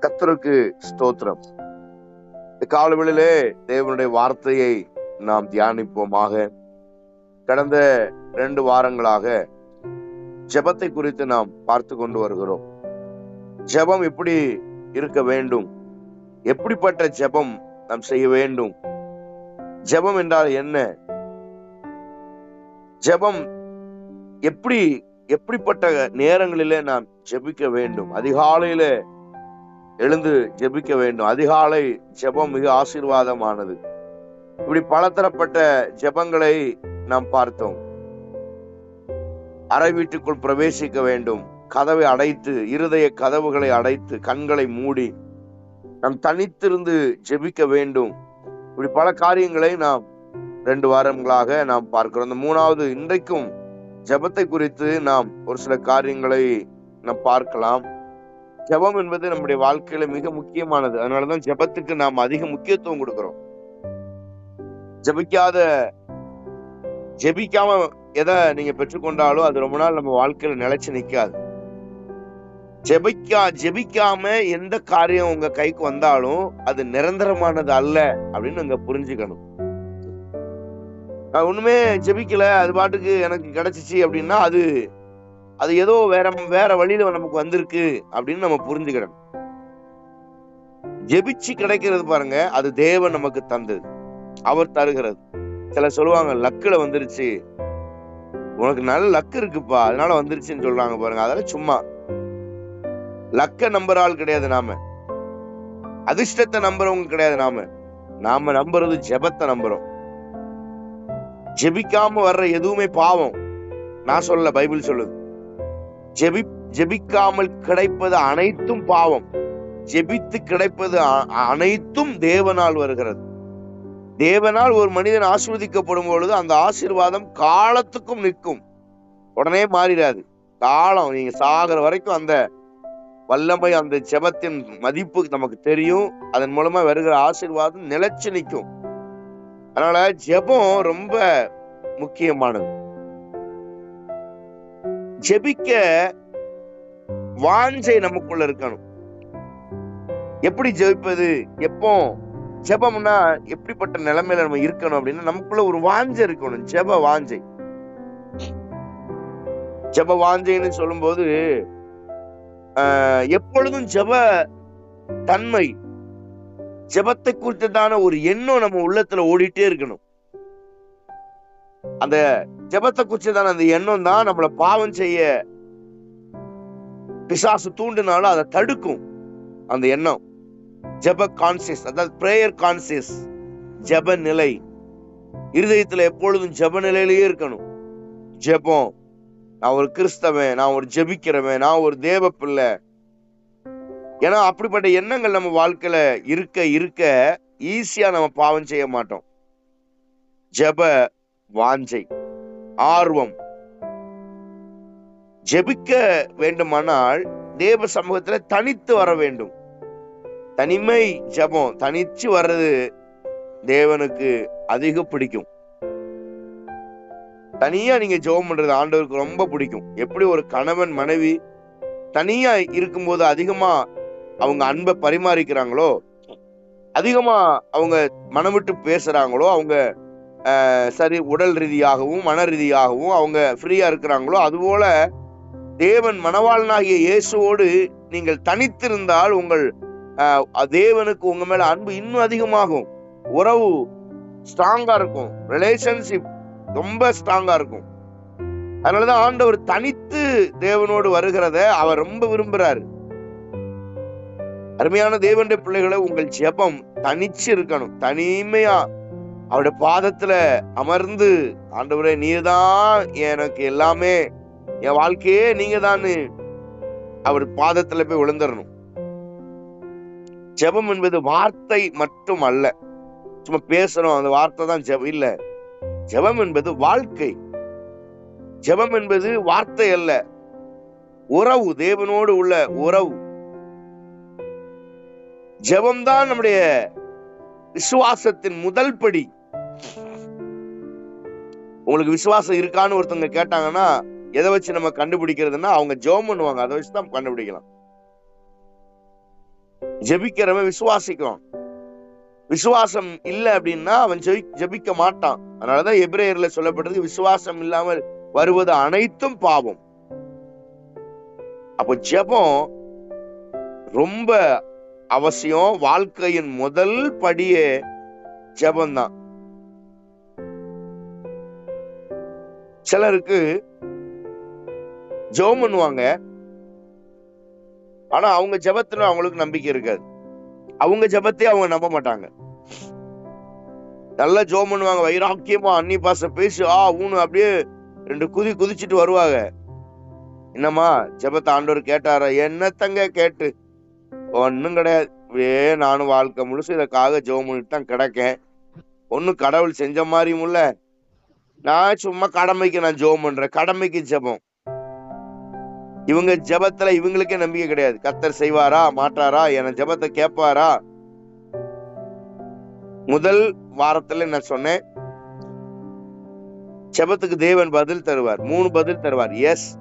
கத்தருக்கு ஸ்தோத்திரம். இந்த காலவெளியிலே தேவனுடைய வார்த்தையை நாம் தியானிப்போமாக. கடந்த ரெண்டு வாரங்களாக ஜெபத்தை குறித்து நாம் பார்த்து கொண்டு வருகிறோம். ஜெபம் எப்படி இருக்க வேண்டும்? எப்படிப்பட்ட ஜெபம் நாம் செய்ய வேண்டும்? ஜெபம் என்றால் என்ன? ஜெபம் எப்படி எப்படிப்பட்ட நேரங்களிலே நாம் ஜெபிக்க வேண்டும்? அதிகாலையில எழுந்து ஜெபிக்க வேண்டும். அதிகாலை ஜெபம் மிக ஆசீர்வாதமானது. இப்படி பலதரப்பட்ட ஜெபங்களை நாம் பார்த்தோம். அறை வீட்டுக்குள் பிரவேசிக்க வேண்டும். கதவை அடைத்து இருதய கதவுகளை அடைத்து கண்களை மூடி நாம் தனித்திருந்து ஜெபிக்க வேண்டும். இப்படி பல காரியங்களை நாம் ரெண்டு வாரங்களாக நாம் பார்க்கிறோம். இந்த மூணாவது இன்றைக்கும் ஜெபத்தை குறித்து நாம் ஒரு சில காரியங்களை நாம் பார்க்கலாம். ஜெபம் என்பது நம்முடைய வாழ்க்கையில மிக முக்கியமானது. அதனாலதான் ஜெபத்துக்கு நாம் அதிக முக்கியத்துவம் கொடுக்கிறோம். ஜெபிக்காத ஜெபிக்காம எதை நீங்க பெற்றுக்கொண்டாலும் அது ரொம்ப நாள் நம்ம வாழ்க்கையில நிலைச்சு நிக்காது. ஜெபிக்கா ஜெபிக்காம எந்த காரியம் உங்க கைக்கு வந்தாலும் அது நிரந்தரமானது அல்ல அப்படின்னு அங்க புரிஞ்சுக்கணும். நான் ஒண்ணுமே ஜெபிக்கல அது பாட்டுக்கு எனக்கு கிடைச்சிச்சு அப்படின்னா அது அது ஏதோ வேற வேற வழியில நமக்கு வந்திருக்கு அப்படின்னு நம்ம புரிஞ்சுக்கணும் ஜெபிச்சு கிடைக்கிறது பாருங்க அது தேவன் நமக்கு தந்தது. அவர் தருகிறது. சில சொல்லுவாங்க லக்குல வந்துருச்சு. உனக்கு நல்ல லக்கு இருக்குப்பா. அதனால வந்துருச்சுன்னு சொல்றாங்க பாருங்க. அதெல்லாம் சும்மா. லக்க நம்புற ஆள் கிடையாது நாம. அதிர்ஷ்டத்தை நம்புறவங்க கிடையாது நாம. நாம நம்புறது ஜெபத்தை நம்புறோம். ஜெபிக்காம வர்ற எதுவுமே பாவம். நான் சொல்லல பைபிள் சொல்லுது. ஜெபி ஜெபிக்காமல் கிடைப்பது அனைத்தும் பாவம். ஜெபித்து கிடைப்பது அனைத்தும் தேவனால் வருகிறது. தேவனால் ஒரு மனிதன் ஆசிர்வதிக்கப்படும் பொழுது அந்த ஆசீர்வாதம் காலத்துக்கும் நிற்கும். உடனே மாறிடாது. காலம் நீங்க சாகிற வரைக்கும் அந்த வல்லமை அந்த ஜெபத்தின் மதிப்பு நமக்கு தெரியும். அதன் மூலமா வருகிற ஆசீர்வாதம் நிலைச்சு நிற்கும். அதனால ஜெபம் ரொம்ப முக்கியமானது. ஜெபிக்க வாஞ்சை நமக்குள்ள இருக்கணும். எப்படி ஜெபிப்பது? எப்போ? ஜெபம்னா எப்படிப்பட்ட நிலைமையில நம்ம இருக்கணும் அப்படின்னா நமக்குள்ள ஒரு வாஞ்சை இருக்கணும். ஜெப வாஞ்சை. ஜெப வாஞ்சைன்னு சொல்லும்போது ஆஹ், எப்பொழுதும் ஜெப தன்மை ஜெபத்தை குறித்ததான ஒரு எண்ணம் நம்ம உள்ளத்துல ஓடிட்டே இருக்கணும். அந்த ஜெபத்தை குறிச்சதான அந்த எண்ணம் தான் நம்மள பாவம் செய்ய பிசாசு தூண்டினாலும் அதை தடுக்கும் அந்த எண்ணம். ஜெப கான்சியஸ் அதாவது பிரேயர் கான்சியஸ் ஜெப நிலை. இருதயத்துல எப்பொழுதும் ஜெப நிலையிலேயே இருக்கணும். ஜெபம் நான் ஒரு கிறிஸ்தவன் நான் ஒரு ஜெபிக்கிறவன் நான் ஒரு தேவ பிள்ளை. ஏன்னா அப்படிப்பட்ட எண்ணங்கள் நம்ம வாழ்க்கையில இருக்க இருக்க ஈஸியா நம்ம பாவம் செய்ய மாட்டோம். ஜெப வாஞ்சை. ஆர்வம். ஜெபிக்க வேண்டுமானால் தேவ சமூகத்துல தனித்து வர வேண்டும். தனிமை ஜெபம் தனிச்சு வர்றது தேவனுக்கு அதிக பிடிக்கும். தனியா நீங்க ஜெபம் பண்றது ஆண்டவருக்கு ரொம்ப பிடிக்கும். எப்படி ஒரு கணவன் மனைவி தனியா இருக்கும்போது அதிகமா அவங்க அன்பை பரிமாறிக்கிறாங்களோ அதிகமா அவங்க மனம் விட்டு பேசுறாங்களோ அவங்க சரி உடல் ரீதியாகவும் மன ரீதியாகவும் அவங்க ஃப்ரீயா இருக்கிறாங்களோ அதுபோல தேவன் மணவாளனாகிய இயேசுவோடு நீங்கள் தனித்திருந்தால் உங்கள் தேவனுக்கு உங்க மேல அன்பு இன்னும் அதிகமாகும். உறவு ஸ்ட்ராங்கா இருக்கும். ரிலேஷன்ஷிப் ரொம்ப ஸ்ட்ராங்கா இருக்கும். அதனாலதான் ஆண்டவர் தனித்து தேவனோடு வருகிறத அவர் ரொம்ப விரும்புறாரு. அருமையான தேவனுடைய பிள்ளைகளை உங்கள் ஜெபம் தனிச்சு இருக்கணும். தனிமையா அவருடைய பாதத்துல அமர்ந்து ஆண்டவரே நீதான் எனக்கு எல்லாமே என் வாழ்க்கையே நீங்க தான் அவர் பாதத்துல போய் விழுந்துடணும் ஜெபம் என்பது வார்த்தை மட்டும் அல்ல. சும்மா பேசுறோம் அந்த வார்த்தை தான் ஜெபம். இல்ல. ஜெபம் என்பது வாழ்க்கை. ஜெபம் என்பது வார்த்தை அல்ல. உறவு தேவனோடு உள்ள உறவு. ஜெபம் தான் நம்முடைய விசுவாசத்தின் முதல் படி. உங்களுக்கு விசுவாசம் இருக்கான்னு ஒருத்தவங்க கேட்டாங்கன்னா எதை வச்சு நம்ம கண்டுபிடிக்கிறதுன்னா அவங்க ஜெபம் பண்ணுவாங்க. அதை வச்சு தான் கண்டுபிடிக்கலாம். ஜெபிக்கிறவன் விசுவாசிக்கும். விசுவாசம் இல்லை அப்படின்னா அவன் ஜெபி- ஜெபிக்க மாட்டான். அதனாலதான் எபிரேயர்ல சொல்லப்பட்டது விசுவாசம் இல்லாமல் வருவது அனைத்தும் பாவம். அப்போ ஜெபம் ரொம்ப அவசியம். வாழ்க்கையின் முதல் படியே ஜெபம் தான் சிலருக்கு ஜெபம் பண்ணுவாங்க. ஆனா அவங்க ஜெபத்துல அவங்களுக்கு நம்பிக்கை இருக்காது. அவங்க ஜபத்தையே அவங்க நம்ப மாட்டாங்க. நல்லா ஜெபம் பண்ணுவாங்க. வைராக்கியமா அன்னி பாச பேசி ஆ ஊனு அப்படியே ரெண்டு குதி குதிச்சிட்டு வருவாங்க. என்னம்மா ஜபத்தை ஆண்டவர் கேட்டாரா? என்னத்தங்க கேட்டு? ஒன்னும் கிடையாது. இப்படியே நானும் வாழ்க்கை முழுசு இதற்காக ஜோம் பண்ணிட்டு தான் கிடக்கேன். ஒண்ணும் கடவுள் செஞ்ச மாதிரியும் இல்லை. நான் சும்மா கடமைக்கு நான் ஜெபம் பண்றேன். கடமைக்கு ஜெபம். இவங்க ஜெபத்துல இவங்களுக்கே நம்பிக்கை கிடையாது. கத்தர் செய்வாரா? மாட்டாரா? என ஜெபத்தை கேட்பாரா? முதல் வாரத்துல நான் சொன்னேன். ஜெபத்துக்கு தேவன் பதில் தருவார். மூணு பதில் தருவார். எஸ்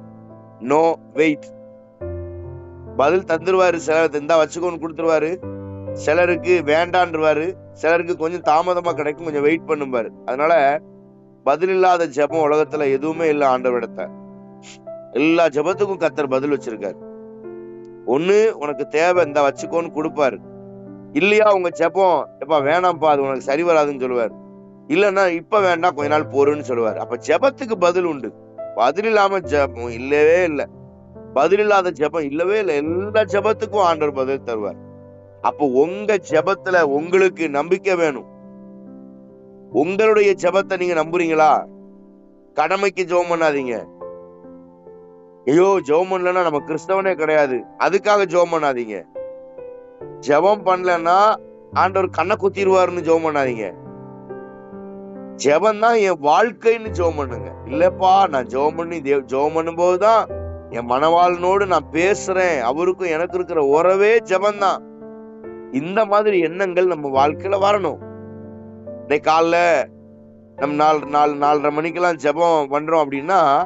நோ வெயிட் பதில் தந்துருவாரு. சிலர் இருந்தா வச்சுக்கோன்னு கொடுத்துருவாரு. சிலருக்கு வேண்டான்றுவாரு. சிலருக்கு கொஞ்சம் தாமதமா கிடைக்கும். கொஞ்சம் வெயிட் பண்ணும்பாரு. அதனால பதில் இல்லாத ஜெபம் உலகத்துல எதுவுமே இல்லை ஆண்டவரிடத்த எல்லா ஜெபத்துக்கும் கத்தர் பதில் வச்சிருக்காரு. ஒண்ணு உனக்கு தேவை இந்த வச்சுக்கோன்னு கொடுப்பாரு. இல்லையா உங்க ஜெபம்? எப்பா வேணாம்ப்பா அது உனக்கு சரி வராதுன்னு சொல்லுவார். இல்லைன்னா இப்ப வேண்டாம் கொஞ்ச நாள் போருன்னு சொல்லுவார். அப்ப ஜெபத்துக்கு பதில் உண்டு. பதில் இல்லாம ஜெபம் இல்லவே இல்லை. பதில் இல்லாத ஜெபம் இல்லவே இல்லை. எல்லா ஜெபத்துக்கும் ஆண்டவர் பதில் தருவார். அப்போ உங்க ஜபத்துல உங்களுக்கு நம்பிக்கை வேணும். உங்களுடைய ஜெபத்தை நீங்க நம்புறீங்களா? கடமைக்கு ஜெபம் பண்ணாதீங்க. ஐயோ ஜெபம் பண்ணலன்னா நம்ம கிறிஸ்தவனே கிடையாது. அதுக்காக ஜெபம் பண்ணாதீங்க. ஜெபம் பண்ணலன்னா ஆண்டவர் கண்ணை குத்திடுவாருன்னு ஜெபம் பண்ணாதீங்க. ஜெபம் தான் என் வாழ்க்கைன்னு ஜெபம் பண்ணுங்க. இல்லப்பா நான் ஜெபம் பண்ணி தேவ் ஜெபம் பண்ணும்போது தான் என் மனவாளனோடு நான் பேசுறேன். அவருக்கும் எனக்கு இருக்கிற உறவே ஜெபம் தான். இந்த மாதிரி எண்ணங்கள் நம்ம வாழ்க்கையில வரணும். இன்னைக்கு காலைல நம்ம நாலு நாலு நாலரை மணிக்கெல்லாம் ஜெபம் பண்றோம் அப்படின்னா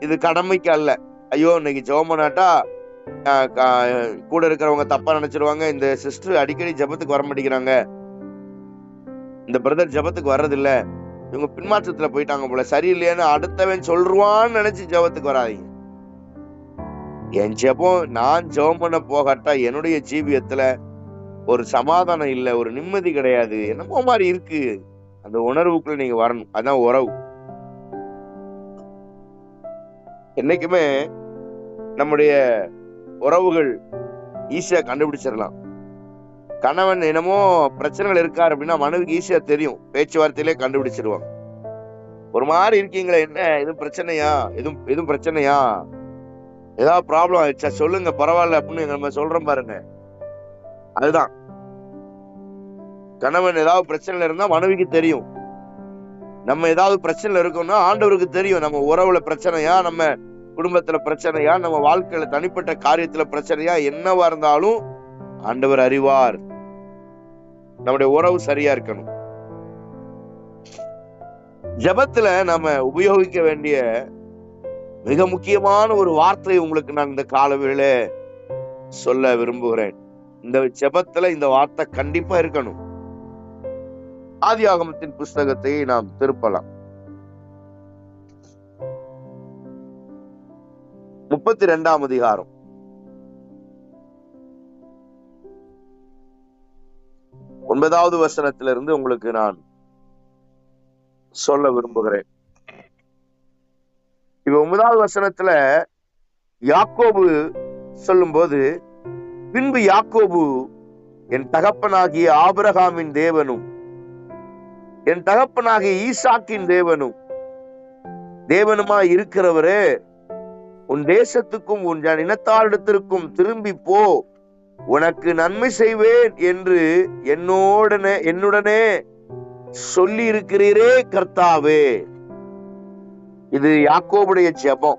இது கடமைக்கு அல்ல. ஐயோ இன்னைக்கு ஜபம் பண்ணாட்டா கா- கூட இருக்கிறவங்க தப்பா நினைச்சிருவாங்க. இந்த சிஸ்டர் அடிக்கடி ஜெபத்துக்கு வர மாட்டேங்கிறாங்க. இந்த பிரதர் ஜெபத்துக்கு வர்றதில்ல. இவங்க பின்மாற்றத்துல போயிட்டாங்க போல. சரியில்லையான்னு அடுத்தவன் சொல்றான்னு நினைச்சு ஜெபத்துக்கு வராதிங்க. என் ஜெபம் நான் ஜபம் பண்ண போகாட்டா என்னுடைய ஜீவியத்துல ஒரு சமாதானம் இல்ல ஒரு நிம்மதி கிடையாது என்னமோ மாதிரி இருக்கு. அந்த உணர்வுக்குள்ள நீங்க வரணும். அதான் உறவு. என்னைக்குமே நம்முடைய உறவுகள் ஈஸியா கண்டுபிடிச்சிடலாம். கணவன் என்னமோ பிரச்சனைகள் இருக்காரு அப்படின்னா மனைவிக்கு ஈஸியா தெரியும். பேச்சுவார்த்தையிலே கண்டுபிடிச்சிருவாங்க. ஒரு மாதிரி இருக்கீங்களே என்ன? எதுவும் பிரச்சனையா? எதுவும் எதுவும் பிரச்சனையா? ஏதாவது ப்ராப்ளம் ஆயிடுச்சா? சொல்லுங்க பரவாயில்ல அப்படின்னு நம்ம சொல்றோம் பாருங்க. அதுதான். கணவன் ஏதாவது பிரச்சனையில இருந்தா மனைவிக்கு தெரியும். நம்ம ஏதாவது பிரச்சனையில இருக்கோம்னா ஆண்டவருக்கு தெரியும். நம்ம உறவுல பிரச்சனையா நம்ம குடும்பத்துல பிரச்சனையா நம்ம வாழ்க்கையில தனிப்பட்ட காரியத்துல பிரச்சனையா என்னவா இருந்தாலும் ஆண்டவர் அறிவார். நம்முடைய உறவு சரியா இருக்கணும். ஜெபத்துல நம்ம உபயோகிக்க வேண்டிய மிக முக்கியமான ஒரு வார்த்தை உங்களுக்கு நான் இந்த காலவேளை சொல்ல விரும்புகிறேன். இந்த ஜெபத்துல இந்த வார்த்தை கண்டிப்பா இருக்கணும். ஆதியாகமத்தின் புஸ்தகத்தை நாம் திருப்பலாம். முப்பத்தி ரெண்டாம் அதிகாரம். ஒன்பதாவது வசனத்திலிருந்து உங்களுக்கு நான் சொல்ல விரும்புகிறேன். இப்ப ஒன்பதாவது வசனத்துல யாக்கோபு சொல்லும்போது பின்பு யாக்கோபு என் தகப்பனாகிய ஆபிரகாமின் தேவனும் என் தகப்பனாகிய ஈசாக்கின் தேவனும் தேவனுமா இருக்கிறவரே உன் தேசத்துக்கும் உன் ஜன- இனத்தாரிடத்திற்கும் திரும்பி போ. உனக்கு நன்மை செய்வேன் என்று என்னோடனே என்னுடனே சொல்லி இருக்கிறீரே கர்த்தாவே. இது யாக்கோபுடைய ஜெபம்.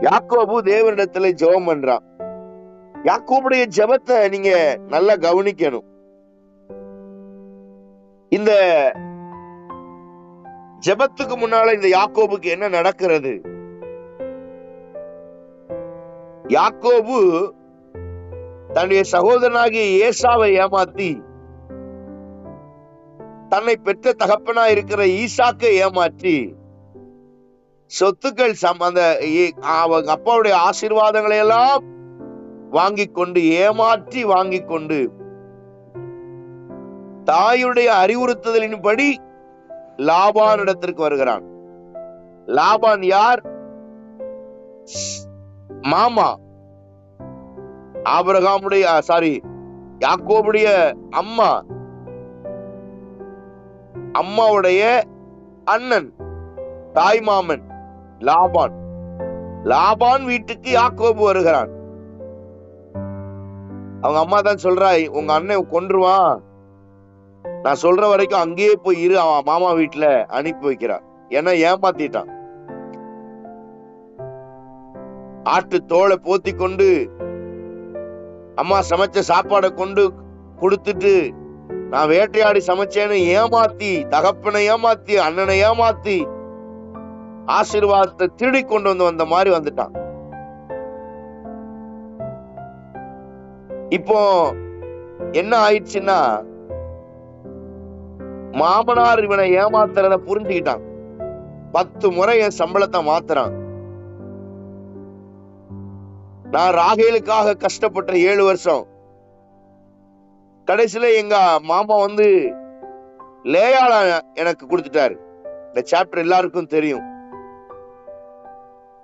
யாக்கோபு தேவனிடத்துல ஜெபம் பண்றான். யாக்கோபுடைய ஜெபத்தை நீங்க நல்லா கவனிக்கணும். இந்த ஜெபத்துக்கு முன்னால இந்த யாக்கோபுக்கு என்ன நடக்கிறது? யாக்கோபு தன்னுடைய சகோதரனாகிய ஏசாவை ஏமாத்தி தன்னை பெற்ற தகப்பனா இருக்கிற ஈசாக்கை ஏமாற்றி சொத்துக்கள் சம் அந்த அவங்க அப்பாவுடைய ஆசீர்வாதங்களை எல்லாம் வாங்கி கொண்டு ஏமாற்றி வாங்கி கொண்டு தாயுடைய அறிவுறுத்துதலின்படி லாபான் இடத்திற்கு வருகிறான். லாபான் யார்? மாமா. ஆபரகாமுடைய சாரி யாக்கோபுடைய அம்மா. அம்மாவுடைய அண்ணன் தாய் மாமன் லாபான். லாபான் வீட்டுக்கு யாக்கோபு வருகிறான். அவங்க அம்மா தான் சொல்றா உங்க அண்ணன் கொன்றுவான். நான் சொல்ற வரைக்கும் அங்கேயே போய் இரு அவன் மாமா வீட்டுல அனுப்பி வைக்கிறான் ஏன்னா ஏமாத்திட்டான். ஆட்டு தோலை போத்தி கொண்டு அம்மா சமைச்ச சாப்பாடை கொண்டு கொடுத்துட்டு நான் வேட்டையாடி சமைச்சேன்னு ஏமாத்தி தகப்பனை ஏமாத்தி அண்ணனை ஏமாத்தி ஆசீர்வாதத்தை திருடி கொண்டு வந்து வந்த மாதிரி வந்துட்டான். இப்போ என்ன ஆயிடுச்சுன்னா மாமனார் இவனை ஏமாத்துறத புரிஞ்சுக்கிட்டான். பத்து முறை என் சம்பளத்தை மாத்துறான். நான் ராகேலுக்காக கஷ்டப்பட்ட ஏழு வருஷம். கடைசியில எங்க மாமா வந்து லேயால எனக்கு கொடுத்துட்டாரு. இந்த சாப்டர் எல்லாருக்கும் தெரியும்.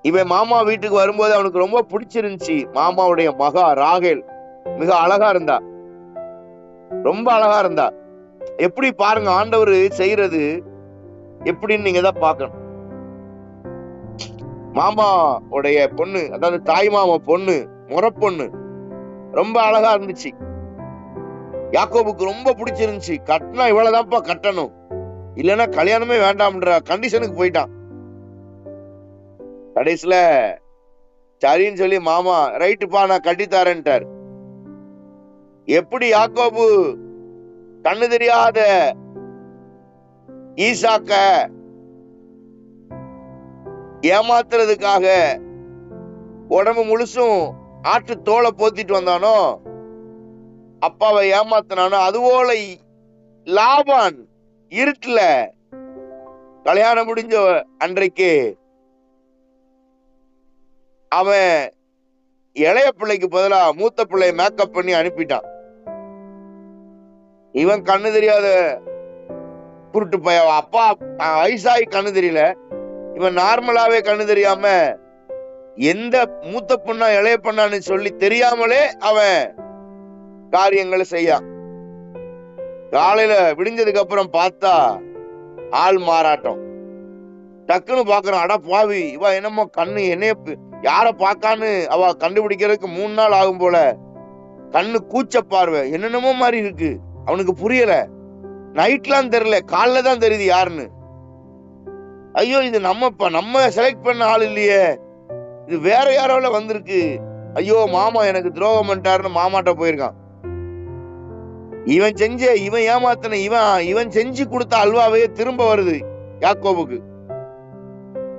இவன் மாமா வீட்டுக்கு வரும்போது அவனுக்கு ரொம்ப பிடிச்சிருந்துச்சு. மாமாவுடைய மகா ராகேல். மிக அழகா இருந்தா. ரொம்ப அழகா இருந்தா. எப்படி பாருங்க ஆண்டவர் செய்யறது எப்படின்னு நீங்க தான் பார்க்கணும். மாமா உடைய பொண்ணு அதாவது தாய் மாமா பொண்ணு முறை பொண்ணு ரொம்ப அழகா இருந்துச்சு. யாக்கோபுக்கு ரொம்ப பிடிச்சிருந்துச்சு. கட்டினா இவ்வளவுதான்ப்பா கட்டணும். இல்லைன்னா கல்யாணமே வேண்டாம்ன்ற கண்டிஷனுக்கு போயிட்டான். கடைசியில சரின்னு சொல்லி மாமா ரைட்டுப்பா நான் கட்டித்தாரேன்ட்டார். எப்படி யாக்கோபு கண்ணு தெரியாத ஈசாக்க ஏமாத்துறதுக்காக உடம்பு முழுசும் ஆட்டு தோலை போத்திட்டு வந்தானோ அப்பாவை ஏமாத்தினானோ அதுபோல லாபான் இருட்டுல கல்யாணம் முடிஞ்ச அன்றைக்கு அவன் இளைய பிள்ளைக்கு பதிலா மூத்த பிள்ளைய மேக்கப் பண்ணி அனுப்பிட்டான். இவன் கண்ணு தெரியாத குருட்டு பைய அப்பா வயசாகி கண்ணு தெரியல. இவன் நார்மலாவே கண்ணு தெரியாம எந்த மூத்த பொண்ணா இளைய பொண்ணான்னு சொல்லி தெரியாமலே அவன் காரியங்களை செய்யான். காலையில விடிஞ்சதுக்கு அப்புறம் பார்த்தா ஆள் மாறாட்டம். டக்குன்னு பாக்குறான் அட பாவி இவ என்னமோ கண்ணு என்னைய யார பாக்கான்னு அவ கண்டுபிடிக்கிறதுக்கு மூணு நாள் ஆகும் போல. கண்ணு கூச்ச பார்வை என்னென்னமோ மாதிரி இருக்கு. அவனுக்கு புரியல. நைட்லாம் தெரியல. காலைல தான் தெரியுது யாருன்னு. ஐயோ இது நம்ம நம்ம செலக்ட் பண்ண ஆள் இல்லையே. இது வேற யாரோல வந்திருக்கு? ஐயோ மாமா எனக்கு துரோகம் பண்ணிட்டாருன்னு மாமாட்ட போயிருக்கான். இவன் செஞ்ச இவன் ஏமாத்தின இவன் இவன் செஞ்சு கொடுத்த அல்வாவையே திரும்ப வருது யாக்கோபுக்கு.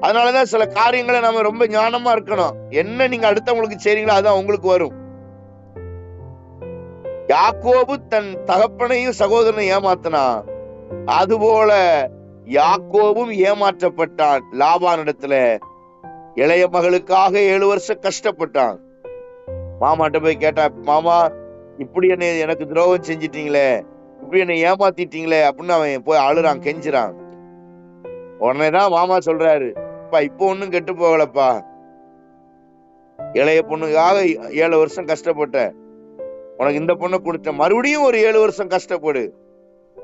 அதனாலதான் சில காரியங்களை நம்ம ரொம்ப ஞானமா இருக்கணும். என்ன நீங்க அடுத்தவங்களுக்கு செய்றீங்களோ அதான் உங்களுக்கு வரும். யாக்கோபு தன் தகப்பனையும் சகோதரனையும் ஏமாத்தினான் அதுபோல யாக்கோபும் ஏமாற்றப்பட்டான் லாபானிடத்துல இளைய மகளுக்காக ஏழு வருஷம் கஷ்டப்பட்டான். மாமாட்ட போய் கேட்டான் மாமா இப்படி என்ன எனக்கு துரோகம் செஞ்சிட்டீங்களே இப்படி என்னை ஏமாத்திட்டீங்களே அப்படின்னு அவன் போய் அழுறான் கெஞ்சுறான். உடனேதான் மாமா சொல்றாரு அப்பா இப்போ ஒண்ணும் கெட்டு போகலப்பா. இளைய பொண்ணுக்காக ஏழு வருஷம் கஷ்டப்பட்ட உனக்கு இந்த பொண்ணை கொடுத்த மறுபடியும் ஒரு ஏழு வருஷம் கஷ்டப்படு.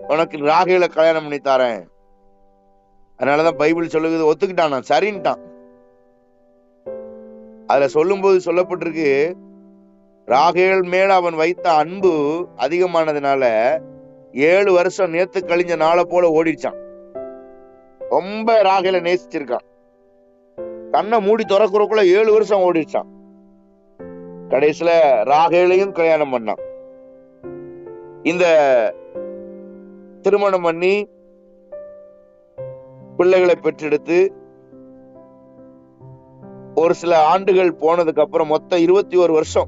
உனக்கு ராகையில கல்யாணம் பண்ணி தரேன். அதனாலதான் பைபிள் சொல்லுகிறது ஒத்துக்கிட்டான் நான் சரின்ட்டான். அதுல சொல்லும்போது சொல்லப்பட்டிருக்கு ராகேல் மேல அவன் வைத்த அன்பு அதிகமானதுனால ஏழு வருஷம் நேத்து கழிஞ்ச நாளை போல ஓடிடுச்சான். ரொம்ப ராகேல நேசிச்சிருக்கான். கண்ணை மூடி துறக்குறக்குள்ள ஏழு வருஷம் ஓடிடுச்சான். கடைசியில ராகேலையும் கல்யாணம் பண்ணான். இந்த திருமணம் பண்ணி பிள்ளைகளை பெற்றெடுத்து ஒரு சில ஆண்டுகள் போனதுக்கு அப்புறம் மொத்தம் இருபத்தி ஒரு வருஷம்.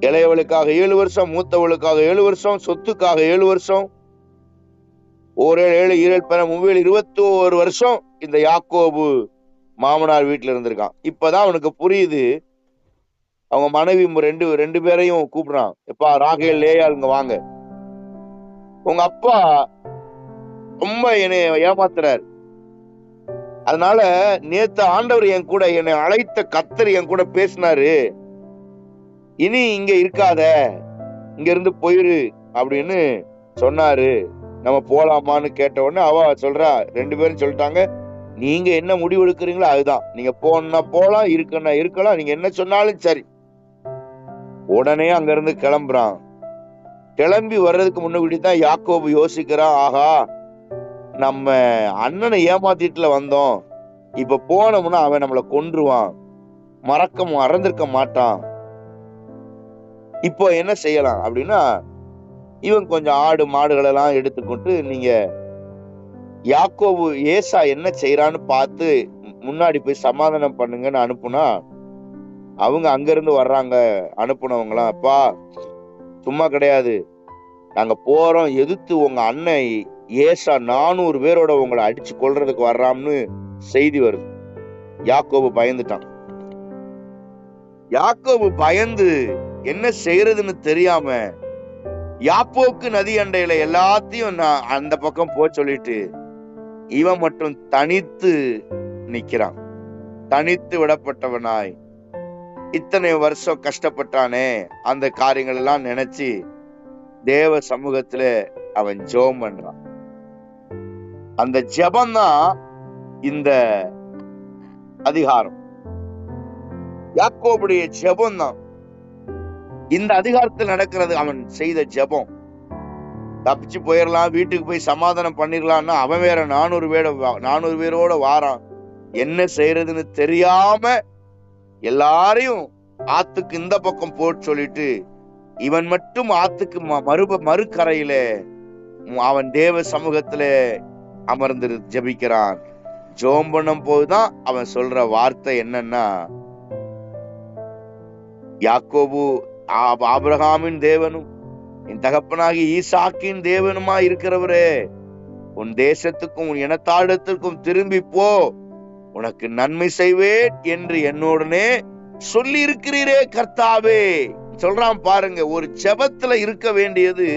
இளையவளுக்காக ஏழு வருஷம் மூத்தவளுக்காக ஏழு வருஷம் சொத்துக்காக ஏழு வருஷம். ஒரு ஏழு ஏழு பெற மூவேழு இருபத்தி ஒரு வருஷம் இந்த யாக்கோபு மாமனார் வீட்டில் இருந்திருக்கான். இப்பதான் அவனுக்கு புரியுது அவங்க மனைவி ரெண்டு ரெண்டு பேரையும் கூப்பிடுறான். எப்பா ராகேல் லேயாளுங்க வாங்க. உங்க அப்பா ரொம்ப என்னை ஏமாத்துறாரு. அதனால நேத்து ஆண்டவர் என் கூட என்னை அழைத்த கத்தர் என் கூட பேசினாரு. இனி இங்க இருக்காத. இங்க இருந்து போயிரு அப்படின்னு சொன்னாரு. நம்ம போலாமான்னு கேட்ட உடனே அவ சொல்றா ரெண்டு பேரும் சொல்லிட்டாங்க நீங்க என்ன முடிவு எடுக்கிறீங்களோ அதுதான். நீங்க போனா போலாம் இருக்கனா இருக்கலாம். நீங்க என்ன சொன்னாலும் சரி. உடனே அங்க இருந்து கிளம்புறான். கிளம்பி வர்றதுக்கு முன்னாடி தான் யாக்கோபு யோசிக்கிறான் ஆஹா நம்ம அண்ணனை ஏமாத்திட்டுல வந்தோம். இப்ப போனோம்னா அவன் நம்மளை கொன்றுவான். மறக்க மறந்திருக்க மாட்டான். இப்போ என்ன செய்யலாம்? அப்படின்னா இவன் கொஞ்சம் ஆடு மாடுகள் எல்லாம் எடுத்துக்கொண்டு நீங்க யாக்கோபு ஏசா என்ன செய்யறான்னு பார்த்து முன்னாடி போய் சமாதானம் பண்ணுங்கன்னு அனுப்புனா அவங்க அங்க இருந்து வர்றாங்க அனுப்புனவங்களாம் அப்பா சும்மா கிடையாது. நாங்க போறோம். எதிர்த்து உங்க அண்ணன் ஏசா நானூறு பேரோட உங்களை அடிச்சு கொல்றதுக்கு வர்றாம்னு செய்தி வருது. யாக்கோபு பயந்துட்டான். யாக்கோபு பயந்து என்ன செய்யறதுன்னு தெரியாம யாப்போக்கு நதி அண்டையில எல்லாத்தையும் நான் அந்த பக்கம் போ சொல்லிட்டு இவன் மட்டும் தனித்து நிக்கிறான். தனித்து விடப்பட்டவனாய் இத்தனை வருஷம் கஷ்டப்பட்டானே அந்த காரியங்கள் எல்லாம் நினைச்சு தேவ சமூகத்துல அவன் ஜெபம் பண்றான். அந்த ஜபம்தான் இந்த அதிகாரம். யாக்கோபுடைய ஜெபம் தான் இந்த அதிகாரத்தில் நடக்கிறது அவன் செய்த ஜெபம். தப்பிச்சு போயிடலாம் வீட்டுக்கு போய் சமாதானம் பண்ணிடலாம்னா அவன் வேற நானூறு பேர நானூறு பேரோட வாரான். என்ன செய்யறதுன்னு தெரியாம எல்லாரையும் ஆத்துக்கு இந்த பக்கம் போட்டு சொல்லிட்டு இவன் மட்டும் ஆத்துக்கு ம- மறுப மறுக்கரையில அவன் தேவ சமூகத்துல அமர்ந்து ஜெபிக்கிறான். ஜோம் பண்ணும் போதுதான் அவன் சொல்ற வார்த்தை என்னன்னா யாக்கோபு ஆ- ஆபிரகாமின் தேவனும் என் தகப்பனாகி ஈசாக்கின் தேவனுமா இருக்கிறவரே உன் தேசத்துக்கும் உன் இனத்தாடத்திற்கும் திரும்பி போ. உனக்கு நன்மை செய்வேன் என்று என்னோடனே சொல்லி இருக்கிறீரே கர்த்தாவே. சொல்றான் பாருங்க ஒரு செபத்துல இருக்க வேண்டியது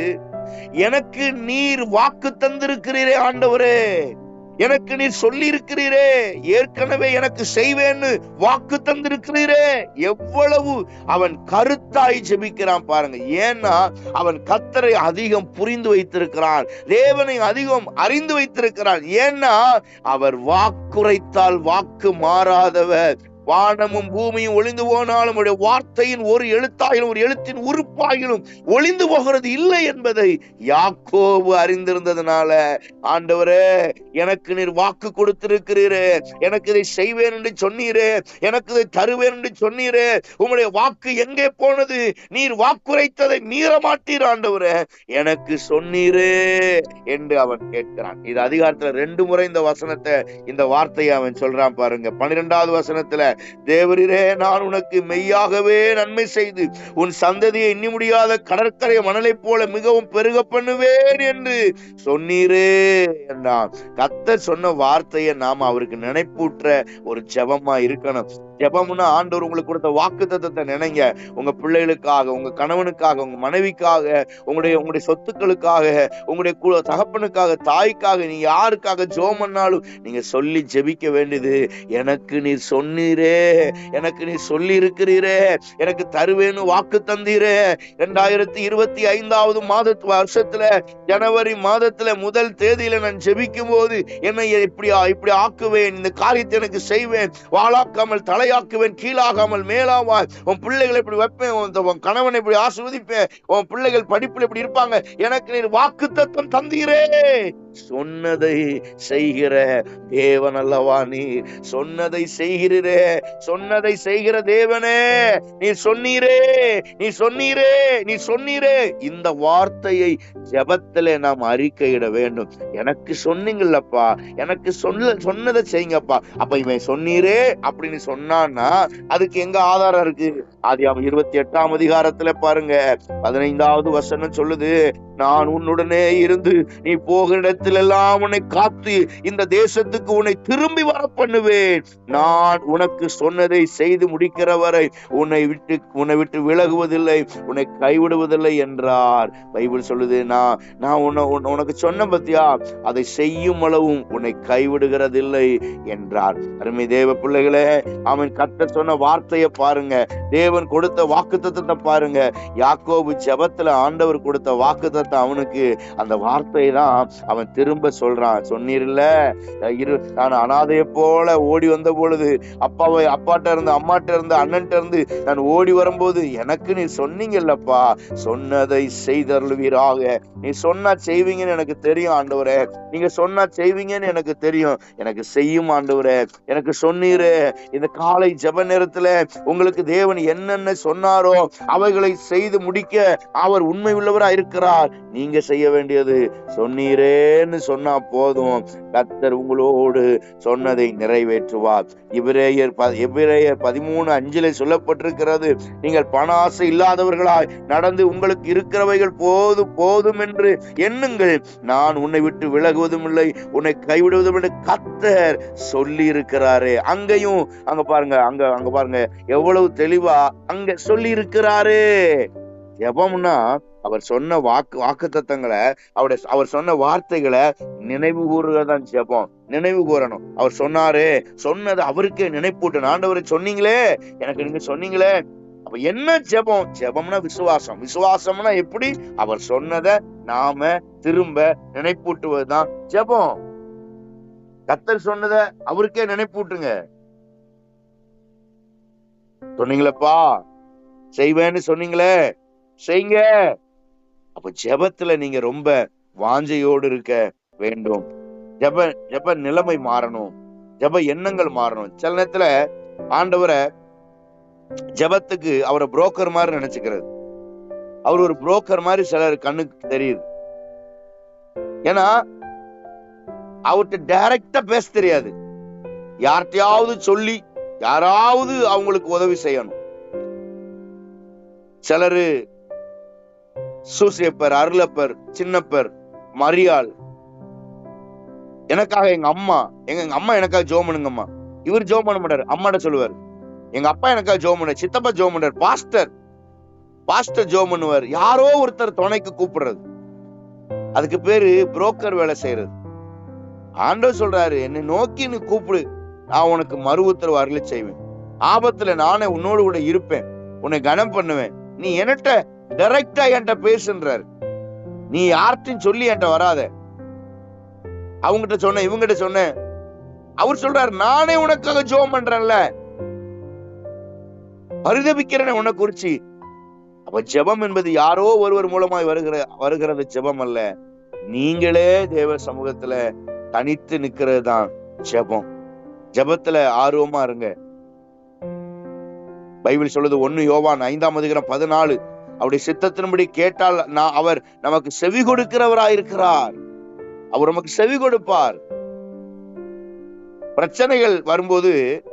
எனக்கு நீர் வாக்கு தந்திருக்கிறீரே ஆண்டவரே. எனக்கு நீர் சொல்லி இருக்கிறீரே ஏற்கனவே எனக்கு செய்வேன்னு வாக்கு தந்திருக்கிறீரே. எவ்வளவு அவன் கருத்தாய் ஜெபிக்கிறான் பாருங்க. ஏன்னா அவன் கத்தரை அதிகம் புரிந்து வைத்திருக்கிறான். தேவனை அதிகம் அறிந்து வைத்திருக்கிறான். ஏன்னா அவர் வாக்குரைத்தால் வாக்கு மாறாதவர். வானமும் பூமியும் ஒளிந்து போனாலும் உடைய வார்த்தையின் ஒரு எழுத்தாயிலும் ஒரு எழுத்தின் உறுப்பாயிலும் ஒளிந்து போகிறது இல்லை என்பதை யாக்கோபு அறிந்திருந்ததுனால ஆண்டவரே எனக்கு நீர் வாக்கு கொடுத்திருக்கிறீரே எனக்கு இதை செய்வேன் என்று சொன்னீரே எனக்கு இதை தருவேன் என்று சொன்னீரே உங்களுடைய வாக்கு எங்கே போனது? நீர் வாக்குரைத்ததை மீற மாட்டீர் ஆண்டவரே எனக்கு சொன்னீரே என்று அவன் கேட்கிறான். இது அதிகாரத்துல ரெண்டு முறை இந்த வசனத்தை இந்த வார்த்தையை அவன் சொல்றான் பாருங்க. பன்னிரெண்டாவது வசனத்துல தேவரீரே நான் உனக்கு மெய்யாகவே நன்மை செய்து உன் சந்ததியை எண்ணி முடியாத கடற்கரை மணலை போல மிகவும் பெருக பண்ணுவேன் என்று சொன்னீரே என்றான். கத்தர் சொன்ன வார்த்தையை நாம அவருக்கு நினைப்பூற்ற ஒரு ஜெபமா இருக்கணும். ஜெபம்னா ஆண்டவர் உங்களுக்கு கொடுத்த வாக்கு தத்தத்தை நினைங்க. உங்க பிள்ளைகளுக்காக உங்க கணவனுக்காக உங்க மனைவிக்காக உங்களுடைய உங்களுடைய சொத்துக்களுக்காக உங்களுடைய குழு தகப்பனுக்காக தாய்க்காக நீ யாருக்காக ஜோமன்னாலும் பண்ணாலும் நீங்க சொல்லி ஜெபிக்க வேண்டியது எனக்கு நீர் சொன்னீரே எனக்கு நீ சொல்லி இருக்கிறீரே எனக்கு தருவேன்னு வாக்கு தந்தீரே. ரெண்டாயிரத்தி இருபத்தி ஐந்தாவது மாத வருஷத்துல ஜனவரி மாதத்துல முதல் தேதியில நான் ஜெபிக்கும் போது என்னை இப்படி இப்படி ஆக்குவேன் இந்த காரியத்தை எனக்கு செய்வேன் வாழாக்காமல் தலை தலையாக்குவேன் கீழாகாமல் மேலாவாய். உன் பிள்ளைகளை இப்படி வைப்பேன்? உன் கணவன் கணவனை இப்படி ஆசிர்வதிப்பேன்? உன் பிள்ளைகள் படிப்புல இப்படி இருப்பாங்க? எனக்கு நீர் வாக்கு தத்தம் தந்தீரே. சொன்னதை செய்கிற தேவன் அல்லவா நீர்? சொன்னதை செய்கிறீரே சொன்னதை செய்கிற தேவனே நீ சொன்னீரே நீ சொன்னீரே நீ சொன்னீரே. இந்த வார்த்தையை ஜபத்திலே நாம் அறிக்கையிட வேண்டும். எனக்கு சொன்னீங்கல்லப்பா எனக்கு சொல்ல சொன்னதை செய்யுங்கப்பா. அப்ப இவன் சொன்னீரே அப்படின்னு சொன்னான்னா அதுக்கு எங்க ஆதாரம் இருக்கு? அது இருபத்தி எட்டாம் அதிகாரத்துல பாருங்க. பதினைந்தாவது வசனம் சொல்லுது நான் உன்னுடனே இருந்து நீ போகிற இடத்திலெல்லாம் உன்னை காத்து இந்த தேசத்துக்கு உன்னை திரும்பி வர பண்ணுவேன் நான் உனக்கு சொன்னதை செய்து முடிக்கிற வரை உன்னை விட்டு உன்னை விட்டு விலகுவதில்லை உன்னை கைவிடுவதில்லை என்றார். பைபிள் சொல்லுது நான் நான் உன்னை உனக்கு சொன்ன பத்தியா அதை செய்யும் அளவும் உன்னை கைவிடுகிறதில்லை என்றார். அருமை தேவ பிள்ளைகளே அவன் கத்த சொன்ன வார்த்தையை பாருங்க. தேவன் கொடுத்த வாக்குத்தத்தத்தை பாருங்க. யாக்கோபு ஜெபத்துல ஆண்டவர் கொடுத்த வாக்குத்தத்தம் அவனுக்கு. அந்த வார்த்தை தான் அவன் திரும்ப சொல்றான் சொன்னீர்ல இரு நான் அனாதையை போல ஓடி வந்த பொழுது அப்பாவை அப்பாட்ட இருந்து அம்மாட்ட இருந்து அண்ணன்ட்ட இருந்து நான் ஓடி வரும்போது எனக்கு நீ சொன்னீங்கல்லப்பா சொன்னதை செய்தருள்வீராக. நீ சொன்னா செய்வீங்கன்னு எனக்கு தெரியும் ஆண்டவரே. நீங்க சொன்னா செய்வீங்கன்னு எனக்கு தெரியும். எனக்கு செய்யும் ஆண்டவரே. எனக்கு சொன்னீரு. இந்த காலை ஜெப நேரத்துல உங்களுக்கு தேவன் என்னென்ன சொன்னாரோ அவைகளை செய்து முடிக்க அவர் உண்மை உள்ளவரா இருக்கிறார் நீங்க செய்ய வேண்டியது இருக்கிறேன்னு சொன்னா போதும். கத்தர் உங்களோடு சொன்னதை நிறைவேற்றுவார். இவரேயர் எவ்விரேயர் பதிமூணு அஞ்சிலே சொல்லப்பட்டிருக்கிறது நீங்கள் பண ஆசை இல்லாதவர்களாய் நடந்து உங்களுக்கு இருக்கிறவைகள் போதும் போதும் என்று எண்ணுங்கள். நான் உன்னை விட்டு விலகுவதும் இல்லை உன்னை கைவிடுவதும் இல்லை கத்தர் சொல்லி இருக்கிறாரே அங்கேயும் அங்க பாருங்க அங்க அங்க பாருங்க. எவ்வளவு தெளிவா அங்க சொல்லி இருக்கிறாரு ஜெபம்னா அவர் சொன்ன வாக்கு வாக்கு தத்தங்களை அவருடைய அவர் சொன்ன வார்த்தைகளை நினைவு கூறுறதான் ஜெபம். நினைவு கூறணும் அவர் சொன்னாரு சொன்னது அவருக்கே நினைப்பூட்டு ஆண்டவரை சொன்னீங்களே? எனக்கு நீங்க சொன்னீங்களே? அப்ப என்ன ஜெபம்? ஜெபம்னா விசுவாசம். விசுவாசம்னா எப்படி? அவர் சொன்னதை நாம திரும்ப நினைப்பூட்டுவதுதான் ஜெபம். கத்தர் சொன்னதை அவருக்கே நினைப்பூட்டுங்க. சொன்னீங்களப்பா? செய்வேன்னு சொன்னீங்களே? செய்யுங்க அப்ப ஜெபத்துல நீங்க ரொம்ப வாஞ்சையோடு இருக்க வேண்டும். ஜப ஜப நிலைமை மாறணும். ஜப எண்ணங்கள் மாறணும். சில நேரத்துல ஆண்டவரை ஜபத்துக்கு அவரை புரோக்கர் மாதிரி நினைச்சுக்கிறது. அவர் ஒரு புரோக்கர் மாதிரி சிலர் கண்ணுக்கு தெரியுது. ஏன்னா அவர்கிட்ட டைரக்டா பேச தெரியாது. யார்கிட்டயாவது சொல்லி யாராவது அவங்களுக்கு உதவி செய்யணும். சிலரு சூசியப்பர் அருளப்பர் சின்னப்பர் மரியாள். எனக்காக எங்க அம்மா எங்க எங்க அம்மா எனக்காக ஜோம் பண்ணுங்கம்மா. இவர் ஜோம் பண்ண மாட்டார் அம்மாட்ட சொல்லுவார். எங்க அப்பா எனக்காக ஜோம் பண்ண சித்தப்பா ஜோம் பண்ணார் பாஸ்டர். பாஸ்டர் ஜோம் பண்ணுவார். யாரோ ஒருத்தர் துணைக்கு கூப்பிடுறது. அதுக்கு பேரு புரோக்கர் வேலை செய்யறது. ஆண்டவர் சொல்றாரு என்னை நோக்கி நீ கூப்பிடு. நான் உனக்கு மறு உத்தரவு அருளை செய்வேன். ஆபத்துல நானே உன்னோடு கூட இருப்பேன். உன்னை கனம் பண்ணுவேன். நீ என்னட்ட டைரக்டா என்கிட்ட பேசுன்றாரு. நீ யார்கிட்டையும் சொல்லி என்கிட்ட வராத. அவங்கிட்ட சொன்ன இவங்கிட்ட சொன்ன அவர் சொல்றாரு நானே உனக்காக ஜோம் பண்றேன்ல. பரிதபிக்கிறேன் உன்னை குறிச்சு. அப்ப ஜெபம் என்பது யாரோ ஒருவர் மூலமாய் வருகிற வருகிறது ஜெபம் அல்ல. நீங்களே தேவ சமூகத்துல தனித்து நிக்கிறது தான் ஜெபம். ஜெபத்துல ஆர்வமா இருங்க. பைபிள் சொல்லுது ஒண்ணு யோவான் ஐந்தாம் அதிகாரம் பதினாலு. அவருடைய சித்தத்தின்படி கேட்டால் நான் அவர் நமக்கு செவி கொடுக்கிறவராயிருக்கிறார். அவர் நமக்கு செவி கொடுப்பார். பிரச்சனைகள் வரும்போது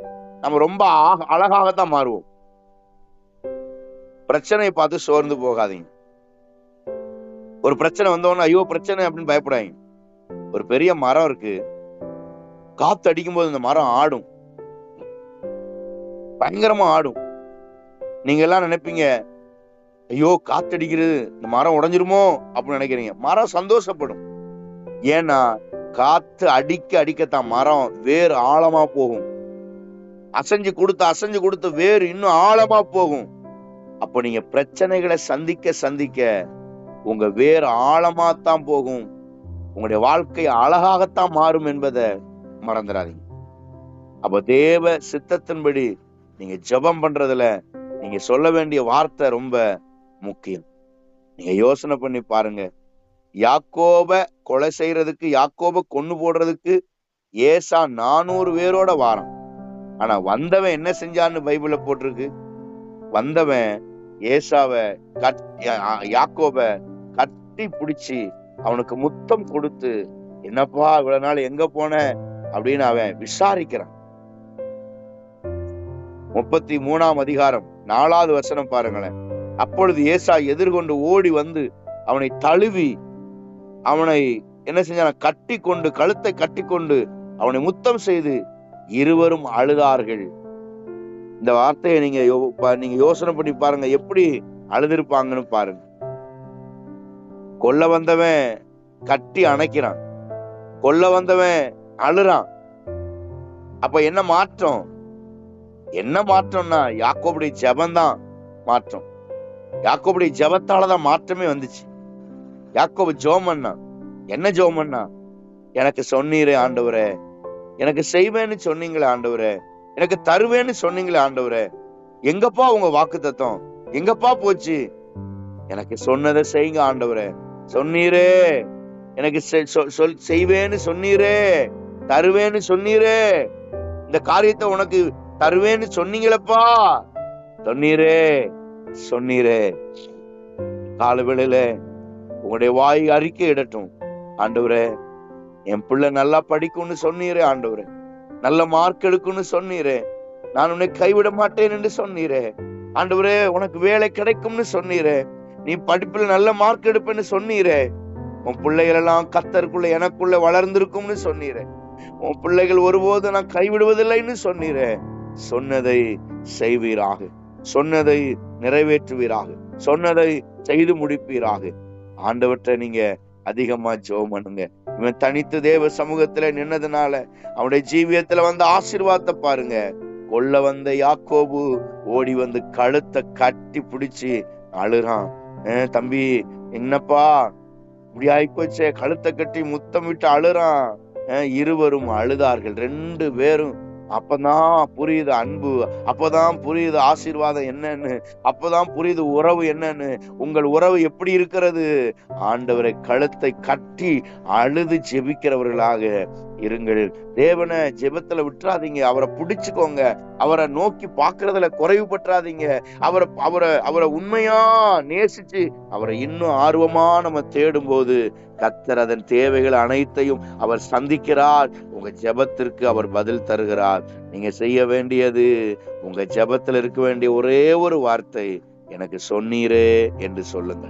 நம்ம ரொம்ப அழகாகத்தான் மாறுவோம். பிரச்சனையை பார்த்து சோர்ந்து போகாதீங்க. ஒரு பிரச்சனை வந்தோன்னா ஐயோ பிரச்சனை அப்படின்னு பயப்படாதீங்க. ஒரு பெரிய மரம் இருக்கு. காத்து அடிக்கும் போது இந்த மரம் ஆடும். பயங்கரமா ஆடும். நீங்க எல்லாம் நினைப்பீங்க ஐயோ காத்தடிக்கிறது. இந்த மரம் உடைஞ்சிருமோ? அப்படின்னு நினைக்கிறீங்க. மரம் சந்தோஷப்படும். ஏன்னா காத்து அடிக்க அடிக்கத்தான் மரம் வேர் ஆழமா போகும். அசைஞ்சு கொடுத்து அசைஞ்சு கொடுத்து வேர் இன்னும் ஆழமா போகும். அப்ப நீங்க பிரச்சனைகளை சந்திக்க சந்திக்க உங்க வேர் ஆழமா தான் போகும். உங்களுடைய வாழ்க்கை அழகாகத்தான் மாறும் என்பதை மறந்துடாதீங்க. அப்ப தேவ சித்தத்தின்படி நீங்க ஜெபம் பண்றதுல நீங்க சொல்ல வேண்டிய வார்த்தை ரொம்ப முக்கியம். நீங்க யோசனை பண்ணி பாருங்க. யாக்கோப கொலை செய்யறதுக்கு யாக்கோப கொன்னு போடுறதுக்கு ஏசா நானூறு பேரோட வாரம் ஆனா வந்தவன் என்ன செஞ்சான்னு பைபிள்ல போட்டிருக்கு? வந்தவன் ஏசாவ கட் யாக்கோப கட்டி பிடிச்சி அவனுக்கு முத்தம் கொடுத்து என்னப்பா இவ்வளவு நாள் எங்க போன? அப்படின்னு அவன் விசாரிக்கிறான். முப்பத்தி மூணாம் அதிகாரம் நாலாவது வசனம் பாருங்களேன். அப்பொழுது ஏசா எதிர்கொண்டு ஓடி வந்து அவனை தழுவி அவனை என்ன செஞ்சான் கட்டி கொண்டு கழுத்தை கட்டி கொண்டு அவனை முத்தம் செய்து இருவரும் அழுதார்கள். இந்த வார்த்தையை நீங்க நீங்க யோசனை பண்ணி பாருங்க எப்படி அழுதிருப்பாங்கன்னு பாருங்க. கொல்ல வந்தவன் கட்டி அணைக்கிறான். கொல்ல வந்தவன் அழுறான். அப்ப என்ன மாற்றம்? என்ன மாற்றம்னா யாக்கோபுடைய ஜபந்தான் மாற்றம். யாக்கோபுடைய ஜெபத்தாலதான் மாற்றமே வந்துச்சு. யாக்கோபு ஜெபம் என்ன ஜெபம் எனக்கு சொன்னீரே ஆண்டவரே. எனக்கு செய்வேன்னு சொன்னீங்களே ஆண்டவரே. எனக்கு தருவேன்னு சொன்னீங்களே ஆண்டவரே. எங்கப்பா உங்க வாக்கு தத்துவம் எங்கப்பா போச்சு? எனக்கு சொன்னதை செய்யுங்க ஆண்டவரே. சொன்னீரே. எனக்கு செ- சொல் செய்வேன்னு சொன்னீரே. தருவேன்னு சொன்னீரே. இந்த காரியத்தை உனக்கு தருவேன்னு சொன்னீங்களப்பா. சொன்னீரே. சொன்னீரே காலவேளையில உங்களுடைய வாய் அறிக்கை இடட்டும். ஆண்டவரே என் பிள்ளை நல்லா படிக்கும்னு சொன்னீரே ஆண்டவரே. நல்ல மார்க் எடுக்கும்னு சொன்னீரே. நான் உன்னை கைவிட மாட்டேன் என்று சொன்னீரே. ஆண்டவரே உனக்கு வேலை கிடைக்கும்னு சொன்னீரே. நீ படிப்புல நல்ல மார்க் எடுப்பேன்னு சொன்னீரே. உன் பிள்ளைகள் எல்லாம் கத்தருக்குள்ள எனக்குள்ள வளர்ந்திருக்கும்னு சொன்னீரே. உன் பிள்ளைகள் ஒருபோதும் நான் கைவிடுவதில்லைன்னு சொன்னீரே. சொன்னதை செய்வீராக. சொன்னதை நிறைவேற்றுவீராக. சொன்னதை செய்து முடிப்பீராக. ஆண்டவற்றை நீங்க அதிகமா ஜோம் பண்ணுங்க. இவன் தனித்து தேவ சமூகத்துல நின்னதுனால அவனுடைய ஜீவியத்துல வந்த ஆசீர்வாதத்தை பாருங்க. கொல்ல வந்த யாக்கோபு ஓடி வந்து கழுத்தை கட்டி பிடிச்சி அழுறான். தம்பி என்னப்பா? இப்படி ஆயிப்போச்சே கழுத்தை கட்டி முத்தம் விட்டு அழுறான் இருவரும் அழுதார்கள். ரெண்டு பேரும் அப்பதான் புரியுது அன்பு அப்பதான் புரியுது ஆசீர்வாதம் என்னன்னு அப்பதான் புரியுது உறவு என்னன்னு உங்கள் உறவு எப்படி இருக்கிறது? ஆண்டவரை கழுத்தை கட்டி அழுது ஜெபிக்கிறவர்களாக இருங்கள். தேவனை ஜெபத்துல விட்டுறாதீங்க. அவரை பிடிச்சுக்கோங்க. அவரை நோக்கி பார்க்கறதுல குறைவு பற்றாதீங்க. அவரை அவரை அவரை உண்மையா நேசிச்சு அவரை இன்னும் ஆர்வமா நம்ம தேடும் போது கத்தர் அதன் தேவைகள் அனைத்தையும் அவர் சந்திக்கிறார். உங்க ஜெபத்திற்கு அவர் பதில் தருகிறார். நீங்க செய்ய வேண்டியது உங்க ஜெபத்துல இருக்க வேண்டிய ஒரே ஒரு வார்த்தை எனக்கு சொன்னீரே என்று சொல்லுங்க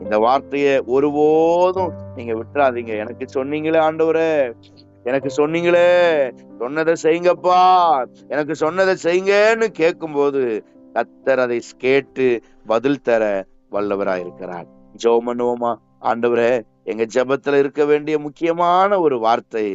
இந்த வார்த்தையை ஒருபோதும் நீங்க விட்டுறாதீங்க. எனக்கு சொன்னீங்களே ஆண்டவரே. எனக்கு சொன்னீங்களே சொன்னதை செய்யுங்கப்பா. எனக்கு சொன்னதை செய்யுங்கன்னு கேட்கும்போது கத்தர் அதை கேட்டு பதில் தர வல்லவராயிருக்கிறார். ஜெபம் பண்ணுவோமா ஆண்டவரே எங்க ஜெபத்துல இருக்க வேண்டிய முக்கியமான ஒரு வார்த்தை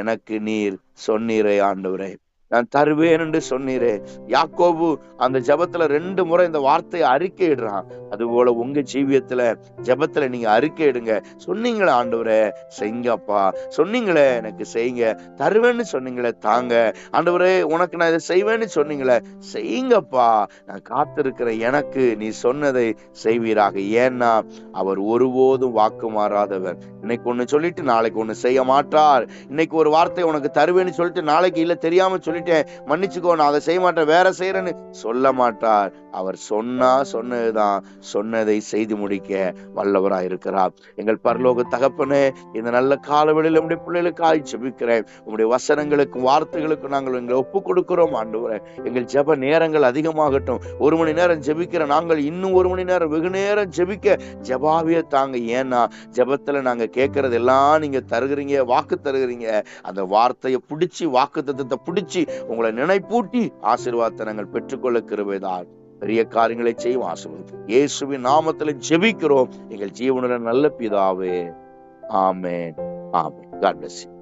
எனக்கு நீர் சொன்னீரே ஆண்டவரே. நான் தருவேன் என்று சொன்னீரே. யாக்கோபு அந்த ஜெபத்துல ரெண்டு முறை இந்த வார்த்தையை அறிக்கையிடுறான். அதுபோல உங்க ஜீவியத்துல ஜெபத்துல நீங்க அறிக்கையிடுங்க. சொன்னீங்களே ஆண்டவரே செய்யுங்கப்பா சொன்னீங்களே எனக்கு செய்யுங்க. தருவேன்னு சொன்னீங்களே தாங்க. ஆண்டவரே உனக்கு நான் இதை செய்வேன்னு சொன்னீங்களே செய்யுங்கப்பா. நான் காத்திருக்கிற எனக்கு நீ சொன்னதை செய்வீராக. ஏன்னா அவர் ஒருபோதும் வாக்கு மாறாதவர். இன்னைக்கு ஒண்ணு சொல்லிட்டு நாளைக்கு ஒண்ணு செய்ய மாட்டார். இன்னைக்கு ஒரு வார்த்தை உனக்கு தருவேன்னு சொல்லிட்டு நாளைக்கு இல்ல தெரியாம சொல்லி பண்ணிட்டேன் மன்னிச்சுக்கோ நான் அதை செய்ய மாட்டேன். வேற செய்யறேன்னு சொல்ல மாட்டார். அவர் சொன்னா சொன்னதுதான். சொன்னதை செய்து முடிக்க வல்லவராய் இருக்கிறார். எங்கள் பரலோக தகப்பனே இந்த நல்ல காலவெளியில் நம்முடைய பிள்ளைகளுக்கு ஆய் ஜெபிக்கிறேன். உங்களுடைய வசனங்களுக்கும் வார்த்தைகளுக்கும் நாங்கள் எங்களை ஒப்பு கொடுக்கிறோம் ஆண்டு எங்கள் ஜெப நேரங்கள் அதிகமாகட்டும். ஒரு மணி நேரம் ஜெபிக்கிற நாங்கள் இன்னும் ஒரு மணி நேரம் வெகு நேரம் ஜெபிக்க ஜபாவிய தாங்க. ஏன்னா ஜெபத்துல நாங்க கேட்கறது எல்லாம் நீங்க தருகிறீங்க வாக்கு தருகிறீங்க. அந்த வார்த்தையை பிடிச்சி வாக்கு தத்தத்தை பிடிச்சி உங்களை நினைப்பூட்டி ஆசீர்வாதத்தை நாங்கள் பெற்றுக்கொள்ள கிருபைதான் பெரிய காரியங்களை செய்யும் ஆசீர்வாதம் இயேசுவின் நாமத்துல ஜெபிக்கிறோம். எங்கள் ஜீவனுடன் நல்ல பிதாவே. ஆமென். ஆமென். God plus